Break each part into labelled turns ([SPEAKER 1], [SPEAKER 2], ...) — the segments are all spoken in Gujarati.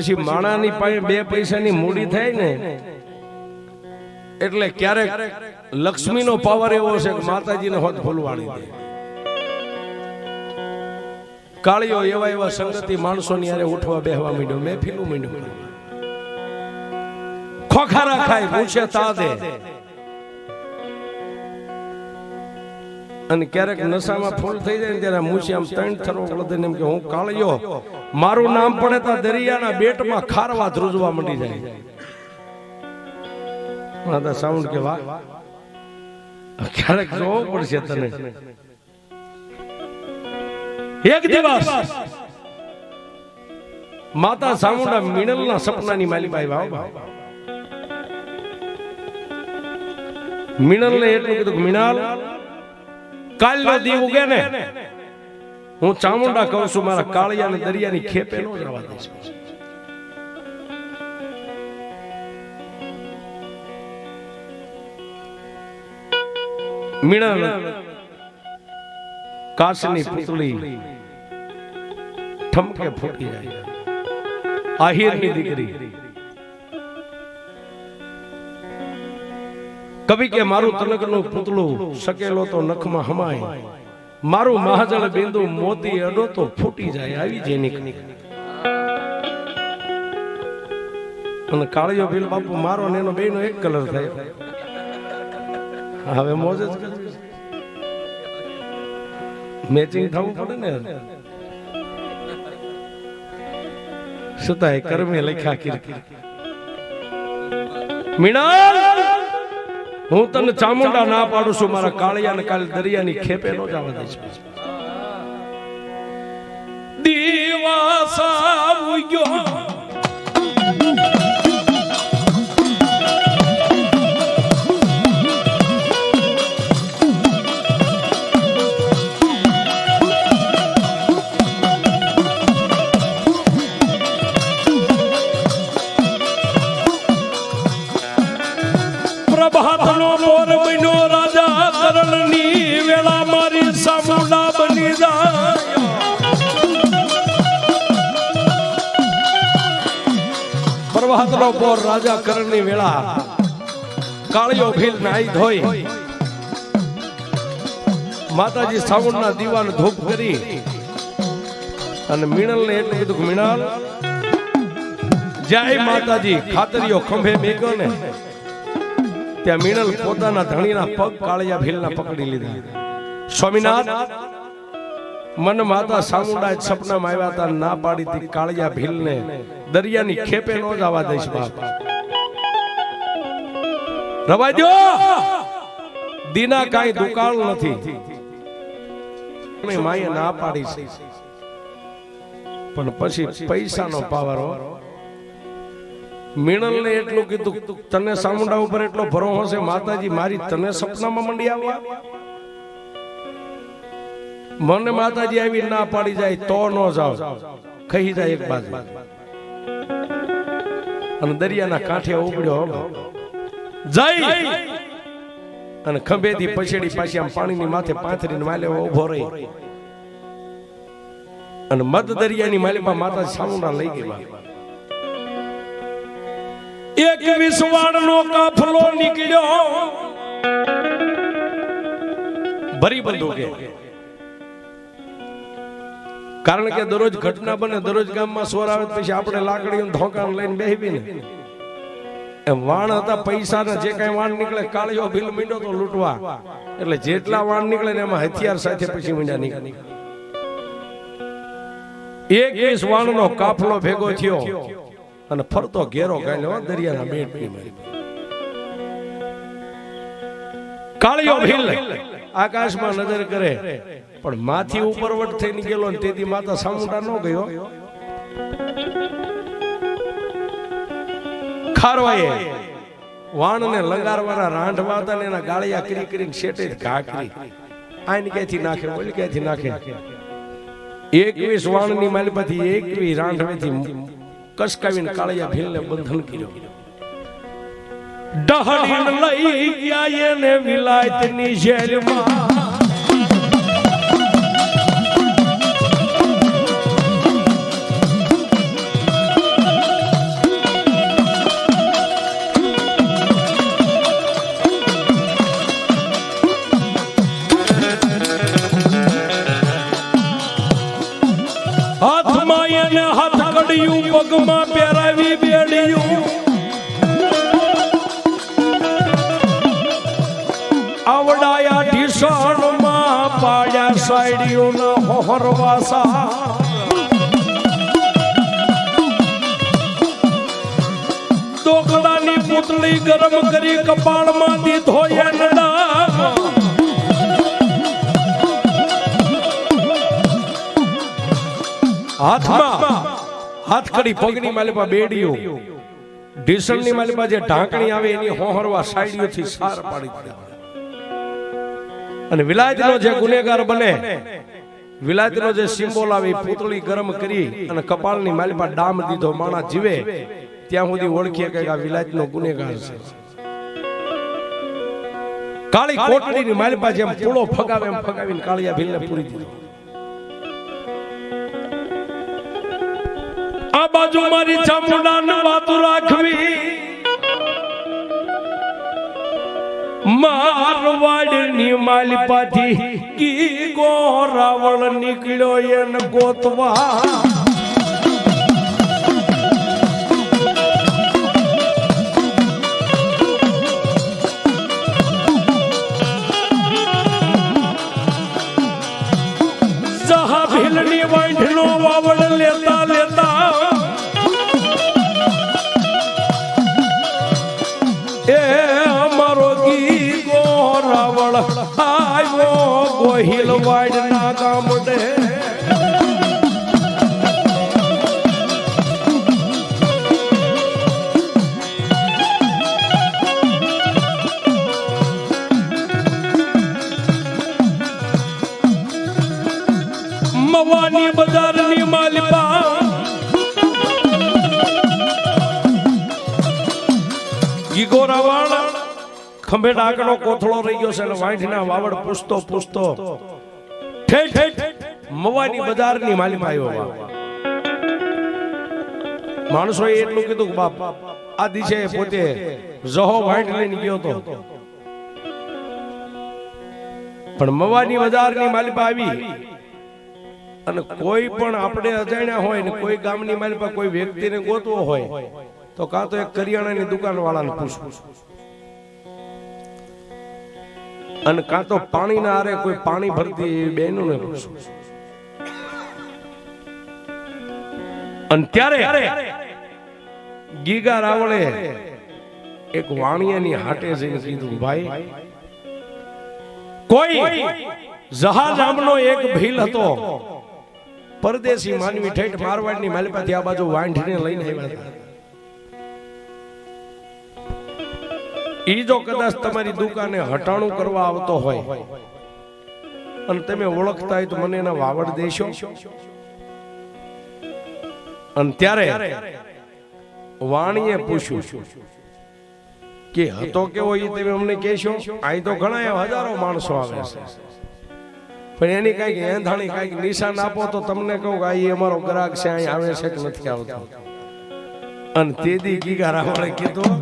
[SPEAKER 1] પછી માણાની પાસે બે પૈસાની મૂડી થાય ને એટલે ક્યારેક લક્ષ્મીનો પાવર એવો છે કે માતાજીને હોત ફૂલવાડી દે. કાળીઓ એવા એવા સંગતિ માણસોની યારે ઉઠવા બેહવા માંડ્યો. મેં ફીલું માંડ્યું ખોખારા ખાય પૂછે તા દે અને ક્યારેક નશામાં ફૂલ થઈ જાય ને ત્યારે મૂછી આમ ત્રણ થરો વળદે એમ કે હું કાળિયો, મારું નામ પડે તો દરિયાના બેટમાં ખારવા ધ્રુજવા મંડી જાય. માતા સાઉન્ડ કે વાહ ક્યારેક જોવું પડશે તને. એક દિવસ માતા સામુંડા મિનલના સપનાની માલિક આવ્યા. મિનલને એટલું કીધું મિનલ કાલનો દી ઉગે ને? હું ચામુંડા કહું છું મારા કાળિયા ને દરિયાની ખેપે નો જવા દઈશ મીણા કાચની પુતળી ઠમકે ફૂટી જાય. આહિરની દીકરી. કવિ કે મારું તનકનું પૂતળું સકેલો તો નખમાં હમાય. મારું મહાજળ બિંદુ મોતી અડો તો ફૂટી જાય, આવી જે અને કાળિયો ભીલ બાપુ, મારો ને એનો બેનો એક કલર થાય. હવે મોજ જ મેચિંગ થવું પડે ને છતાંય કર્મે લખ્યા કીર્તિ. મીણા હું તને ચામુંડા ના પાડું છું મારા કાળિયા ને કાલે દરિયાની ખેપે નો જવા દઈશ દિવાસા ઉગ્યો પ્રભાતનો પ્રભાતનો મોર રાજા કરણની વેળા. કાળિયો ભીલ નાઈ ધોઈ. માતાજી સાવણના દીવાને ધૂપ કરી. અને મીણલને એટલું કીધું કે મીણલ. જય માતાજી ખાતરીઓ ખંભે મેગ્યો ને ત્યાં મીણલ પોતાના ધણીના પગ કાળિયા ભીલના પકડી લીધા. સ્વામિનાથ મન માતા સામુંડા સપનામાં આવ્યા હતા ના પાડી હતી કાળિયા ભીલને દરિયાની ખેપે નો જવા દઈશ બાપ. રવા દો દીના કાંઈ દુકાળ નથી. માએ ના પાડી છે. પણ પછી પૈસાનો પાવર મિણલને એટલું કીધું તને સામુંડા ઉપર એટલો ભરો હશે માતાજી મારી તને સપનામાં મંડી આવ્યા. મને માતાજી આવી ના પાડી જાય તો ન જાવ ખહી જાય એક બાજુ. અને દરિયાના કાંઠે ઉપડ્યો જય. અને ખંભેથી પછેડી પાછી આમ પાણીની માથે પાંથરીને માલે ઊભો રહી. અને મધ દરિયાની માલિપા માતાજી સામુંડા લઈ ગયેલા એક એક વિસવાડનો કાફલો નીકળ્યો. ભરી બંદૂકે. કારણ કે દરરોજ ઘટના બને દરરોજ ગામમાં સ્વર આવે પછી આપણે લાકડીઓ ધોકાણ લઈને બેહવી ને એમ વાણ હતા પૈસા જે કઈ વાણ નીકળે કાળિયો ભીલ મીંડો તો લૂંટવા. એટલે જેટલા વાણ નીકળે ને એમાં હથિયાર સાથે પછી મીંડા નીકળે. એક વીસ વાણનો કાફલો ભેગો થયો. અને ફરતો ઘેરો ગાયલો દરિયાના બેટની મારી. કાળિયો ભીલ. આકાશમાં નજર કરે. પણ માથી ઉપરવટ થઈને ગયેલો ને તેથી માતા સામુંડા નો ગયો. ખારવાએ વાણને લંગારવાના રાંઢવા હતા ને એના ગાળિયા કરી કરીને શેટે ઘાકરી. કરી આની ક્યાંથી નાખે? બોલી ક્યાંથી નાખે? એકવીસ વાણની માલિપાથી એકવી રાંઢવેથી કસકાવીને કાળિયા ભીલને બંધન કર્યો. ડહડીને લઈ ગયા એને વિલાયતની જેલમાં. હોહરવાસા દોકડાની પૂતળી ગરમ કરી કપાળમાં દીધો એનડા હાથમાં હાથકડી પગની માલિપા બેડીઓ ઢીસણની માલિપા જે ઢાંકણી આવે એની હોહરવા સાઈડીઓથી સાર પાડી દીધા અને વિલાયતનો જે ગુનેગાર બને વિલાયતનો જે સિમ્બોલ આવી પૂતળી ગરમ કરી અને કપાળની માલિપા ડામ દીધો માણા જીવે ત્યાં સુધી ઓળખીએ કે આ વિલાયતનો ગુનેગાર છે. કાળી કોટડીની માલિપા જેમ પૂળો ફગાવે એમ ફગાવીને કાળિયા ભીલને પૂરી દીધો. આ બાજુ મારી ચામુંડાને વાતો રાખવી. મારવાડની માલિપાથી કી ગો રાવણ નીકળ્યો એને ગોતવા. ગોહિલ વાડના ગામડે. મવાની બજારની માલિપા. ગીગોરાવાળ ખંભે ડાકનો કોથળો રહી ગયો છે અને વાંઢના વાવડ પૂછતો પૂછતો ઠેઠ ઠેઠ મવાની બજારની માલીમાં આવ્યો માણસો માણસોએ એટલું કીધું બાપ આ દિશે પોતે જહો વાંઢ લઈને ગયો હતો. પણ મવાની બજારની માલિપા આવી. અને કોઈ પણ આપણે અજાણ્યા હોય ને કોઈ ગામની માલિપા કોઈ વ્યક્તિને ગોતવો હોય તો કાં તો એક કરિયાણાની દુકાન વાળાને પૂછવું. અને કાં તો પાણી ના આરે કોઈ પાણી ભરતી એવી બહેનોને પૂછવું અને ત્યારે ગીગા રાવળે એક વાણિયાની હાટે જઈને કીધું, ભાઈ, કોઈ જહાજ નામનો એક ભીલ હતો. પરદેશી માનવી ઠેઠ મારવાડની માલિપાથી આ બાજુ વાંઢીને લઈને આવ્યા હતા. ઈ જો કદાચ તમારી દુકાને હટાણું કરવા આવતો હોય અને તમે ઓળખતા હોય તો મને એના વાવડ દેશો. અને ત્યારે વાણીએ પૂછ્યું કે હતો કેવો એ તમે અમને કહેશો? અહીં તો ઘણા હજારો માણસો આવે છે. પણ એની કંઈક એંધાણી કંઈક નિશાન આપો તો તમને કહું કે ઈ અમારો ગ્રાહક છે, અહીં આવે છે કે નથી આવતો. અને તેદી ગીગા રાવળે કીધું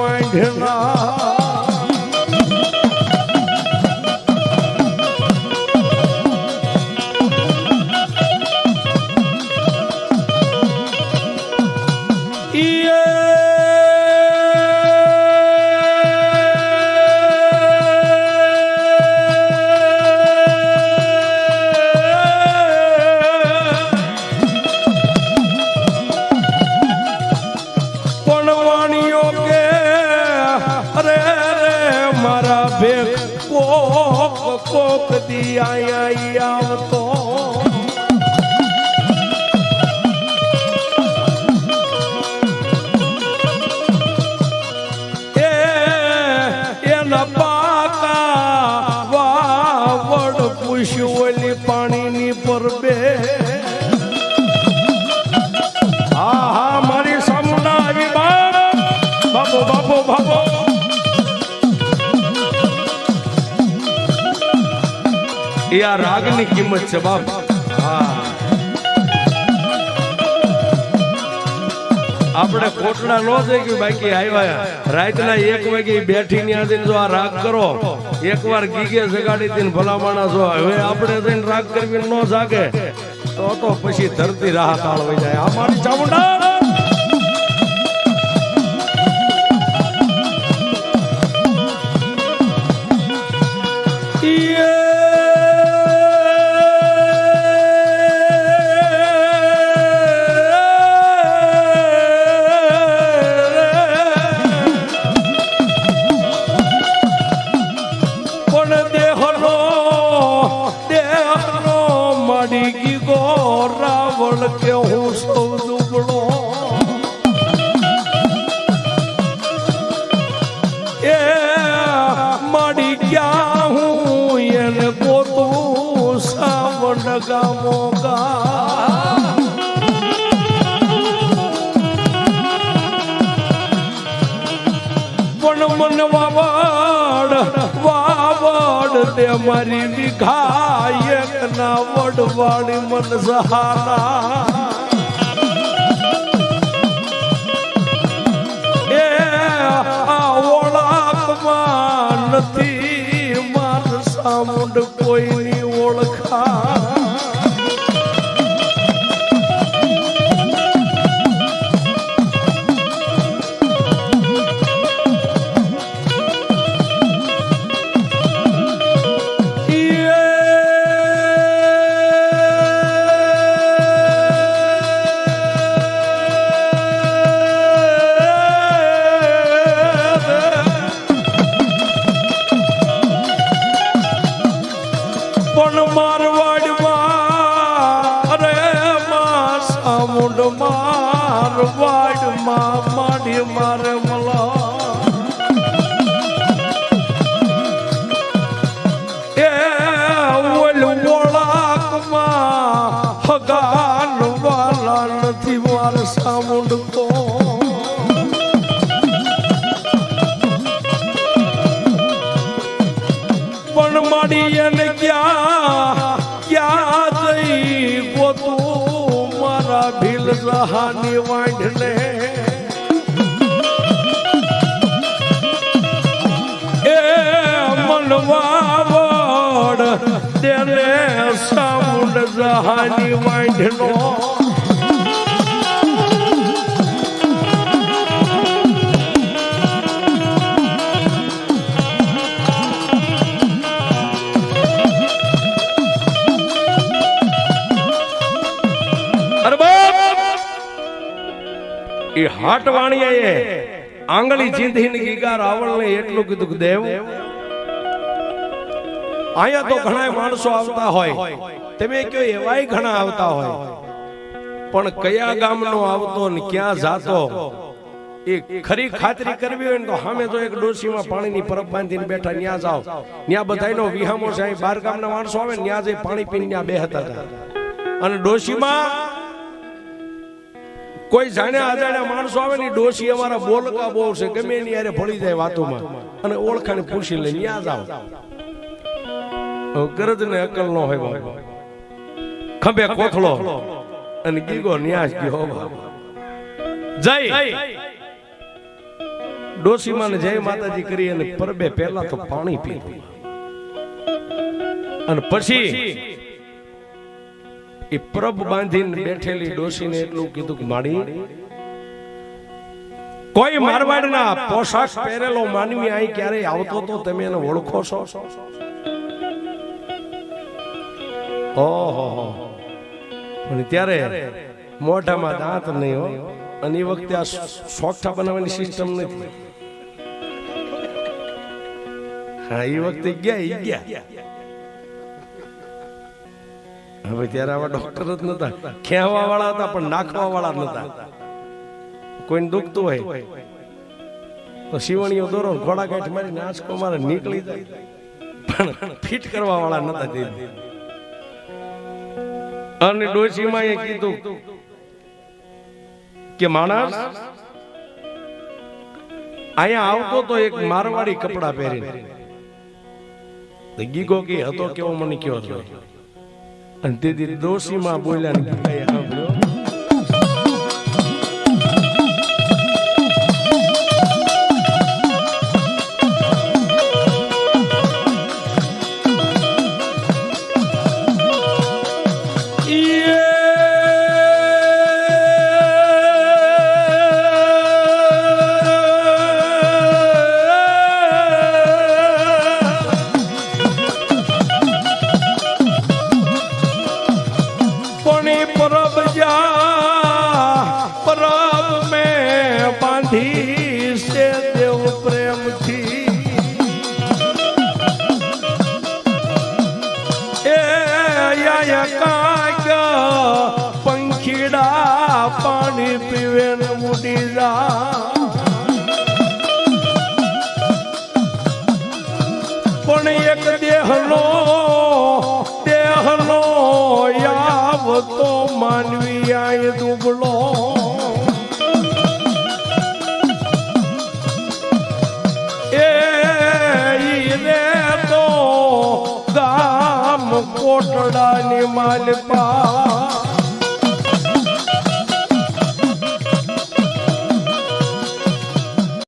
[SPEAKER 1] વાંઢના કોક દી આયા આવતો આ રાગની કિંમત છે બાપ. આપણે કોટડા નો થઈ ગયું બાકી આવ્યા. રાતના એક વાગે બેઠી ની આદિન જો આ રાગ કરો. એકવાર ગીગે જગાડી દીને ભલા માણસ હવે આપણે થઈને રાગ કરવી ન જાગે. તો તો પછી ધરતી રાહ આળવાઈ વઈ જાય. આ મારી ચામુંડા. તે મારી વિઘા એક ના વડવાળી મન સહારા એ આ ઓળખમાં નથી માર સામુંડ કોઈની સહાની વાંઢને. એ મનવાવડ તેને સાઉન્ડ જહાની વાંઢનો. એ હાટ વાણીએ આંગળી ચીંધી ગીગા રાવણ ને એટલું કીધું દેવ, અહીંયા તો ઘણા માણસો આવતા હોય. તમે કયો એવાય ઘણા આવતા હોય. પણ કયા ગામનો આવતો ને ક્યાં જાતો, એ ખરી ખાતરી કરવી હોય ને તો સામે તો એક ડોશીમાં પાણીની પરબ બાંધીને બેઠા, ન્યા જાઓ. ન્યા બધાયનો વિહામો છે બાર ગામના માણસો આવે ન્યા જઈ પાણી પીને ન્યા બેહતા હતા. અને ડોશીમાં કોઈ જાણ્યા અજાણ્યા માણસો આવે ને ડોશી અમારા બોલકા બહુ છે ગમે એની યારે ભળી જાય વાતોમાં. અને ઓળખાણ પૂછી લે ન્યા જાઓ ગરજ ને અકલ નો હોય ખંભે કોથળો અને ગીગો ન્યાસ ગયો જય. જય. ડોશીમાં જય માતાજી કરી અને પરબે પહેલા તો પાણી પીધું. અને પછી એ પ્રભ બાંધીને બેઠેલી ડોશીને એટલું કીધું કે, માડી, કોઈ મારવાડના પોશાક પહેરેલો માનવી અહીં ક્યારેય આવતો તો તમે એને ઓળખો છો? ઓહો પણ ત્યારે મોઢામાં દાંત નહીં હો, અને એ વખતે આ સોઠા બનાવવાની સિસ્ટમ નથી. હા, એ વખતે ગયા ગયા. હવે ત્યારે આવા ડોક્ટર જ નતા. ખેવા વાળા હતા, પણ નાખવા વાળા નતા. કોઈને દુખતું હોય, તો શિવણીઓ દોરો ઘોડા ગાંઠ મારીને આંચકો મારે નીકળી જાય. પણ ફિટ કરવા વાળા નતા તે. અને ડોશીમાં એ કીધું કે, માણસ, અહીંયા આવતો તો એક મારવાડી કપડા પહેરીને. ગીગો કે, હતો કેવો મને કયો હતો? અને તેથી દોશીમાં બોલ્યા ને પંખીડા પાણી પીવે ને ઉડી જા. પણ એક દેહનો દેહનો આવતો માનવી આય દુબળો. એ તો ગામ કોટડાની